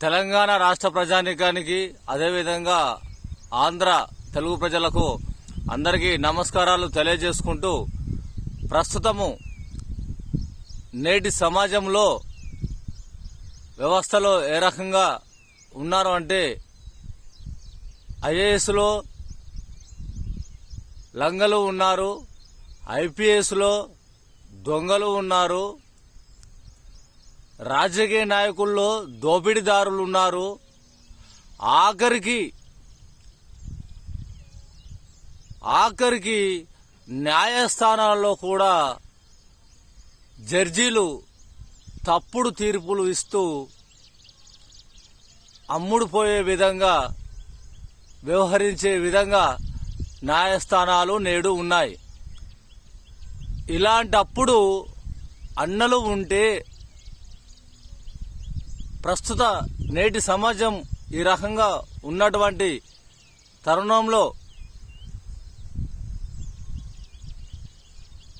తెలంగాణ రాష్ట్ర ప్రజానీకానికి అదేవిధంగా ఆంధ్ర తెలుగు ప్రజలకు అందరికీ నమస్కారాలు తెలియజేసుకుంటూ ప్రస్తుతము నేటి సమాజంలో వ్యవస్థలో ఏ రకంగా ఉన్నారు అంటే ఐఏఎస్లో లంగలు ఉన్నారు ఐపీఎస్లో దొంగలు ఉన్నారు రాజకీయ నాయకుల్లో దోపిడీదారులు ఉన్నారు ఆఖరికి ఆఖరికి న్యాయస్థానాల్లో కూడా జడ్జీలు తప్పుడు తీర్పులు ఇస్తూ అమ్ముడుపోయే విధంగా వ్యవహరించే విధంగా న్యాయస్థానాలు నేడు ఉన్నాయి. ఇలాంటప్పుడు అన్నలు ఉంటే ప్రస్తుత నేటి సమాజం ఈ రకంగా ఉన్నటువంటి తరుణంలో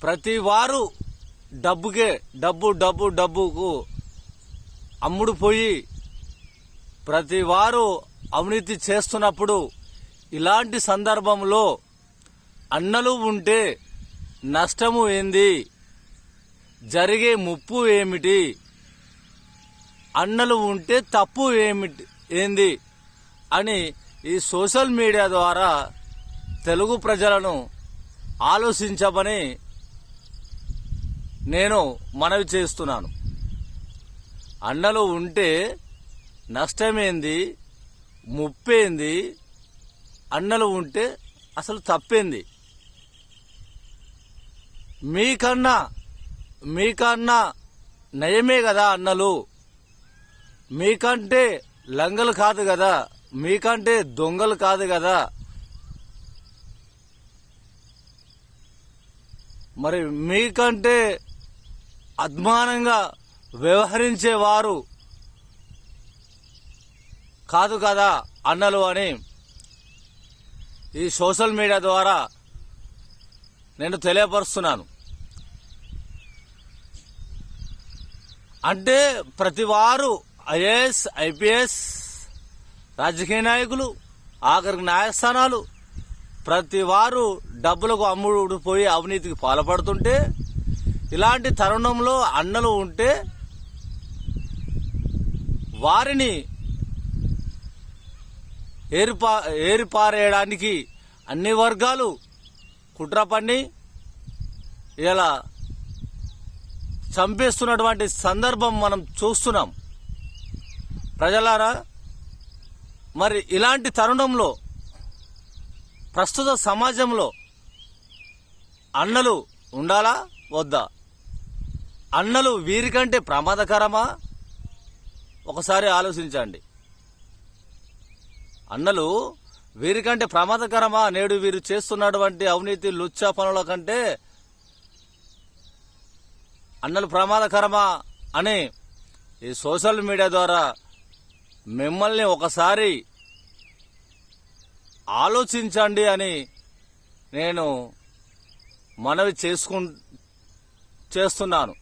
ప్రతి వారు డబ్బుకే డబ్బు డబ్బు డబ్బుకు అమ్ముడుపోయి ప్రతి వారు అవినీతి చేస్తున్నప్పుడు ఇలాంటి సందర్భంలో అన్నలు ఉంటే నష్టము ఏంది? జరిగే ముప్పు ఏమిటి? అన్నలు ఉంటే తప్పు ఏమిటి? ఏంది? అని ఈ సోషల్ మీడియా ద్వారా తెలుగు ప్రజలను ఆలోచించమని నేను మనవి చేస్తున్నాను. అన్నలు ఉంటే నష్టమేంది? ముప్పేంది? అన్నలు ఉంటే అసలు తప్పేంది? మీకన్నా మీకన్నా నయమే కదా అన్నలు. మీకంటే లంగలు కాదు కదా. మీకంటే దొంగలు కాదు కదా. మరి మీకంటే అద్మానంగా వ్యవహరించేవారు కాదు కదా అన్నలు అని ఈ సోషల్ మీడియా ద్వారా నేను తెలియపరుస్తున్నాను. అంటే ప్రతి వారు ఐఏఎస్ ఐపీఎస్ రాజకీయ నాయకులు ఆఖరికి న్యాయస్థానాలు. ప్రతి వారు డబ్బులకు అమ్ముడు పోయి అవినీతికి పాల్పడుతుంటే ఇలాంటి తరుణంలో అన్నలు ఉంటే వారిని ఏరిపా ఏరిపారేయడానికి అన్ని వర్గాలు కుట్ర పన్ని ఇలా చంపేస్తున్నటువంటి సందర్భం మనం చూస్తున్నాం. ప్రజలారా మరి ఇలాంటి తరుణంలో ప్రస్తుత సమాజంలో అన్నలు ఉండాలా వద్దా? అన్నలు వీరికంటే ప్రమాదకరమా? ఒకసారి ఆలోచించండి. అన్నలు వీరికంటే ప్రమాదకరమా నేడు వీరు చేస్తున్నటువంటి అవినీతి లుచ్చ పనుల కంటే అన్నలు ప్రమాదకరమా అని ఈ సోషల్ మీడియా ద్వారా మిమ్మల్ని ఒకసారి ఆలోచించండి అని నేను మనవి చేసుకు చేస్తున్నాను.